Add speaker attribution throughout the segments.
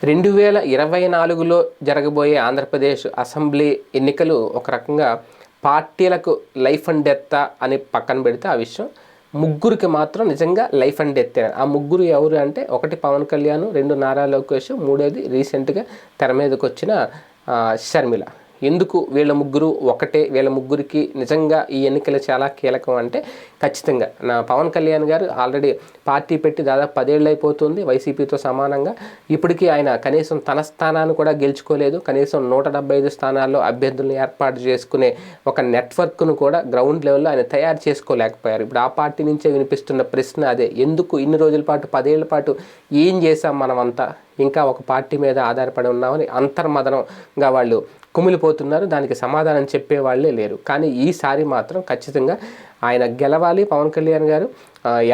Speaker 1: రెండు వేల ఇరవై నాలుగులో జరగబోయే ఆంధ్రప్రదేశ్ అసెంబ్లీ ఎన్నికలు ఒక రకంగా పార్టీలకు లైఫ్ అండ్ డెత్ అని పక్కన పెడితే ఆ విషయం ముగ్గురికి మాత్రం నిజంగా లైఫ్ అండ్ డెత్ ఆ ముగ్గురు ఎవరు అంటే ఒకటి పవన్ కళ్యాణ్ రెండు నారా లోకేష్ మూడోది రీసెంట్గా తెర మీదకి వచ్చిన షర్మిల. ఎందుకు వీళ్ళ ముగ్గురు ఒకటే వీళ్ళ ముగ్గురికి నిజంగా ఈ ఎన్నికలు చాలా కీలకం అంటే ఖచ్చితంగా. నా పవన్ కళ్యాణ్ గారు ఆల్రెడీ పార్టీ పెట్టి దాదాపు పదేళ్ళు అయిపోతుంది వైసీపీతో సమానంగా. ఇప్పటికీ ఆయన కనీసం తన స్థానాన్ని కూడా గెలుచుకోలేదు. కనీసం నూట డెబ్బై ఐదు స్థానాల్లో అభ్యర్థులను ఏర్పాటు చేసుకునే ఒక నెట్వర్క్ను కూడా గ్రౌండ్ లెవెల్లో ఆయన తయారు చేసుకోలేకపోయారు. ఇప్పుడు ఆ పార్టీ నుంచే వినిపిస్తున్న ప్రశ్న అదే. ఎందుకు ఇన్ని రోజుల పాటు పదేళ్ళ పాటు ఏం చేశాం మనమంతా? ఇంకా ఒక పార్టీ మీద ఆధారపడి ఉన్నామని అంతర్మదనంగా వాళ్ళు కుమిలిపోతున్నారు. దానికి సమాధానం చెప్పే వాళ్ళే లేరు. కానీ ఈసారి మాత్రం ఖచ్చితంగా ఆయన గెలవాలి పవన్ కళ్యాణ్ గారు.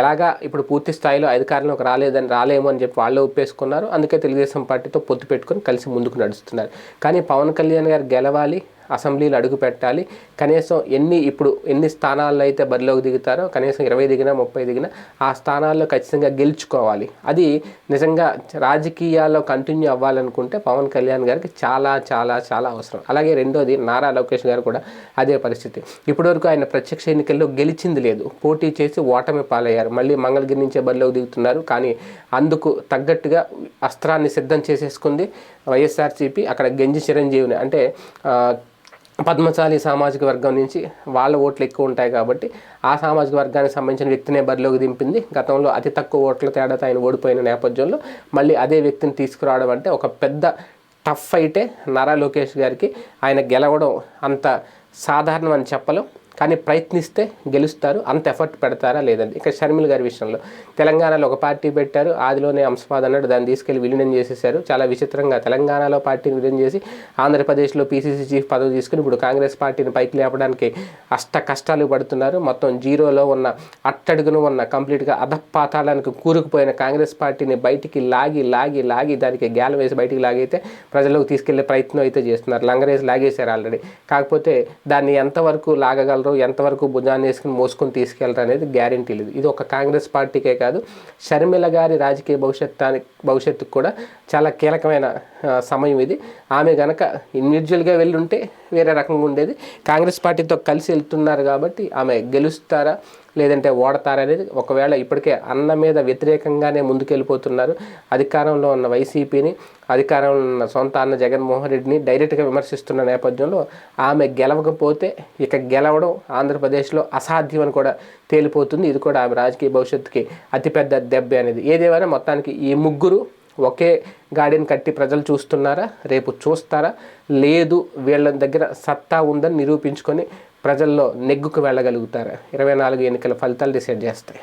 Speaker 1: ఎలాగా ఇప్పుడు పూర్తి స్థాయిలో అధికారంలోకి రాలేదని రాలేమో అని చెప్పి వాళ్ళే ఒప్పేసుకున్నారు. అందుకే తెలుగుదేశం పార్టీతో పొత్తు పెట్టుకొని కలిసి ముందుకు నడుస్తున్నారు. కానీ పవన్ కళ్యాణ్ గారు గెలవాలి అసెంబ్లీలు అడుగు పెట్టాలి. కనీసం ఎన్ని ఇప్పుడు ఎన్ని స్థానాల్లో అయితే బరిలోకి దిగుతారో కనీసం ఇరవై దిగినా ముప్పై దిగినా ఆ స్థానాల్లో ఖచ్చితంగా గెలుచుకోవాలి. అది నిజంగా రాజకీయాల్లో కంటిన్యూ అవ్వాలనుకుంటే పవన్ కళ్యాణ్ గారికి చాలా చాలా చాలా అవసరం. అలాగే రెండోది నారా లోకేష్ గారు కూడా అదే పరిస్థితి. ఇప్పటివరకు ఆయన ప్రత్యక్ష ఎన్నికల్లో గెలిచింది లేదు. పోటీ చేసి ఓటమి పాలయ్యారు. మళ్ళీ మంగళగిరి నుంచే బరిలోకి దిగుతున్నారు. కానీ అందుకు తగ్గట్టుగా అస్త్రాన్ని సిద్ధం చేసేసుకుంది వైఎస్ఆర్సీపీ. అక్కడ గెంజి చిరంజీవిని అంటే పద్మశాలి సామాజిక వర్గం నుంచి వాళ్ళ ఓట్లు ఎక్కువ ఉంటాయి కాబట్టి ఆ సామాజిక వర్గానికి సంబంధించిన వ్యక్తినే బరిలోకి దింపింది. గతంలో అతి తక్కువ ఓట్ల తేడాతో ఆయన ఓడిపోయిన నేపథ్యంలో మళ్ళీ అదే వ్యక్తిని తీసుకురావడం అంటే ఒక పెద్ద టఫ్ అయితే నారా లోకేష్ గారికి ఆయన గెలవడం అంత సాధారణం అని చెప్పలేం. కానీ ప్రయత్నిస్తే గెలుస్తారు. అంత ఎఫర్ట్ పెడతారా లేదండి ఇక షర్మిల గారి విషయంలో తెలంగాణలో ఒక పార్టీ పెట్టారు. ఆదిలోనే అంశపాద్ అన్నాడు దాన్ని తీసుకెళ్ళి విలీనం చేసేసారు చాలా విచిత్రంగా తెలంగాణలో పార్టీని విలీనం చేసి ఆంధ్రప్రదేశ్లో పీసీసీ చీఫ్ పదవి తీసుకుని ఇప్పుడు కాంగ్రెస్ పార్టీని పైకి లేపడానికి అష్ట కష్టాలు పడుతున్నారు. మొత్తం జీరోలో ఉన్న అట్టడుగును ఉన్న కంప్లీట్గా అధపాతాళానికి కూరుకుపోయిన కాంగ్రెస్ పార్టీని బయటికి లాగి లాగి లాగి దానికి గ్యాల వేసి బయటికి లాగైతే ప్రజలకు తీసుకెళ్ళే ప్రయత్నం అయితే చేస్తున్నారు. లంగరేసి లాగేశారు ఆల్రెడీ. కాకపోతే దాన్ని ఎంతవరకు లాగగలరు ఎంతవరకు భుజాన్ని వేసుకుని మోసుకొని తీసుకెళ్తారు అనేది గ్యారంటీ లేదు. ఇది ఒక కాంగ్రెస్ పార్టీకే కాదు షర్మిల గారి రాజకీయ భవిష్యత్తానికి భవిష్యత్తుకు కూడా చాలా కీలకమైన సమయం ఇది. ఆమె గనక ఇండివిజువల్గా వెళ్ళుంటే వేరే రకంగా ఉండేది. కాంగ్రెస్ పార్టీతో కలిసి వెళ్తున్నారు కాబట్టి ఆమె గెలుస్తారా లేదంటే ఓడతారా అనేది ఒకవేళ ఇప్పటికే అన్న మీద వ్యతిరేకంగానే ముందుకెళ్ళిపోతున్నారు. అధికారంలో ఉన్న వైసీపీని అధికారంలో ఉన్న సొంత అన్న జగన్మోహన్ రెడ్డిని డైరెక్ట్గా విమర్శిస్తున్న నేపథ్యంలో ఆమె గెలవకపోతే ఇక గెలవడం ఆంధ్రప్రదేశ్లో అసాధ్యం అని కూడా తేలిపోతుంది. ఇది కూడా ఆమె రాజకీయ భవిష్యత్తుకి అతిపెద్ద దెబ్బ అనేది. ఏదేమైనా మొత్తానికి ఈ ముగ్గురు ఒకే గాడిని కట్టి ప్రజలు చూస్తున్నారా? రేపు చూస్తారా? లేదు వీళ్ళ దగ్గర సత్తా ఉందని నిరూపించుకొని ప్రజల్లో నెగ్గుకు వెళ్ళగలుగుతారా? ఇరవై నాలుగు ఎన్నికల ఫలితాలు డిసైడ్ చేస్తాయి.